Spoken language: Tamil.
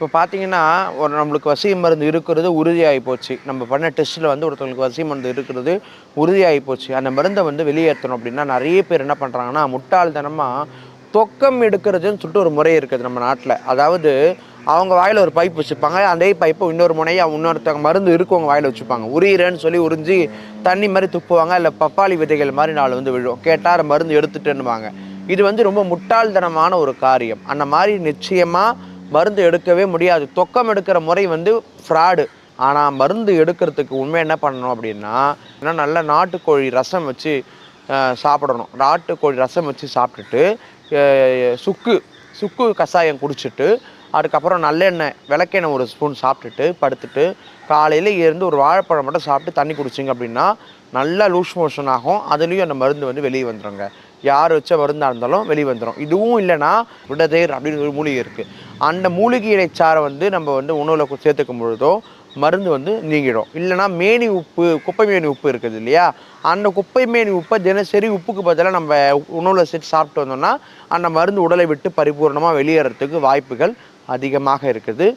இப்போ பார்த்தீங்கன்னா ஒரு நம்மளுக்கு வசி மருந்து இருக்கிறது உறுதியாகி போச்சு. நம்ம பண்ண டெஸ்ட்டில் வந்து ஒருத்தவங்களுக்கு வசி மருந்து இருக்கிறது உறுதியாகி போச்சு. அந்த மருந்தை வந்து வெளியேற்றணும் அப்படின்னா நிறைய பேர் என்ன பண்ணுறாங்கன்னா முட்டாள்தனமாக தொக்கம் எடுக்கிறதுன்னு சொல்லிட்டு ஒரு முறை இருக்குது நம்ம நாட்டில். அதாவது அவங்க வாயில் ஒரு பைப் வச்சுப்பாங்க அதே பைப்பை இன்னொரு முனையை இன்னொருத்தவங்க மருந்து இருக்கவங்க வாயில் வச்சுப்பாங்க. உரியிறேன்னு சொல்லி உறிஞ்சி தண்ணி மாதிரி துப்புவாங்க இல்லை பப்பாளி விதைகள் மாதிரி நாலு வந்து விழும். கேட்டால் மருந்து எடுத்துட்டேன்னுவாங்க. இது வந்து ரொம்ப முட்டாள்தனமான ஒரு காரியம். அந்த மாதிரி நிச்சயமாக மருந்து எடுக்கவே முடியாது. தொக்கம் எடுக்கிற முறை வந்து ஃப்ராடு ஆனால் மருந்து எடுக்கிறதுக்கு உண்மை என்ன பண்ணணும் அப்படின்னா ஏன்னா நல்ல நாட்டுக்கோழி ரசம் வச்சு சாப்பிடணும். நாட்டுக்கோழி ரசம் வச்சு சாப்பிட்டுட்டு சுக்கு சுக்கு கஷாயம் குடிச்சிட்டு அதுக்கப்புறம் நல்லெண்ணெய் விளக்கெண்ணெய் ஒரு ஸ்பூன் சாப்பிட்டுட்டு படுத்துட்டு காலையில் இருந்து ஒரு வாழைப்பழம் மட்டும் சாப்பிட்டு தண்ணி குடிச்சிங்க அப்படின்னா நல்லா லூஸ் மோஷன் ஆகும். அதுலேயும் அந்த மருந்து வந்து வெளியே வந்துடுங்க யார் வச்ச மருந்தாக இருந்தாலும் வெளியே வந்துடும் இதுவும் இல்லைன்னா விடதேர் அப்படின்னு ஒரு மூலிகை இருக்குது அந்த மூலிகை இலைச்சாரை வந்து நம்ம வந்து உணவில் சேர்த்துக்கும் பொழுதோ மருந்து வந்து நீங்கிடும். இல்லைன்னா மேனி உப்பு குப்பை மேனி உப்பு இருக்குது இல்லையா? அந்த குப்பை மேனி உப்பை தினசரி உப்புக்கு பதிலாக நம்ம உணவில் சேர்த்து சாப்பிட்டு வந்தோம்னா அந்த மருந்து உடலை விட்டு பரிபூர்ணமாக வெளியேறதுக்கு வாய்ப்புகள் அதிகமாக இருக்குது.